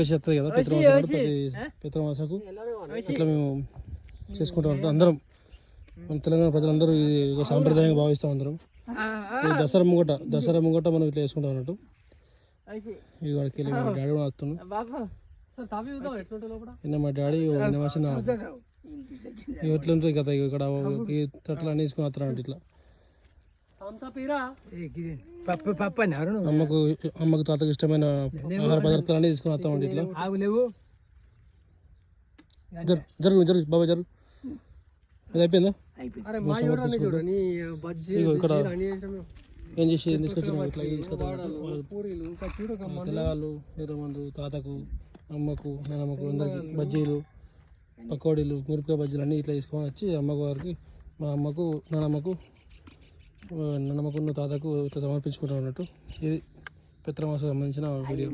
వస్తుంది కదా పితృమాసకు ఇట్లా మేము చేసుకుంటాం. అందరం. మన తెలంగాణ ప్రజలందరూ ఇది ఒక సాంప్రదాయంగా భావిస్తాం అందరం. దసరా ముంగట దసరా ముంగట మనం ఇట్లా చేసుకుంటాం అన్నట్టు. ఇది వాడికి వెళ్ళి మా డాడీ కూడా వస్తుండు నిన్న మా డాడీ నివాసిన ఎట్లుంటుంది కదా ఇక్కడ తట్లు అన్ని తీసుకుని వస్తారంట ఇట్లా. పప్పు పప్పు అని ఎవరు అమ్మకు అమ్మకు తాతకు ఇష్టమైన ఆహార పదార్థాలు అన్ని తీసుకుని వస్తామండి ఇట్లా. ఆగు లేవు. జరుగు జరుగు బాబా జరుగు. ఇది అయిపోయిందా? ఇగో ఇక్కడ ఏం చేసి తీసుకొచ్చిన ఇట్లా తీసుకొచ్చిన పిల్లగాళ్ళు ఇరవై మంది. తాతకు అమ్మకు నాన్నమ్మకు అందరికి బజ్జీలు పకోడీలు మిరపకాయ బజ్జీలు అన్నీ ఇట్లా తీసుకొని వచ్చి అమ్మకు వారికి మా అమ్మకు నాన్నమ్మకు నమ్మకున్న తాతకు ఇట్లా ఉన్నట్టు ఇది పిత్రమాసం సంబంధించిన వీడియో.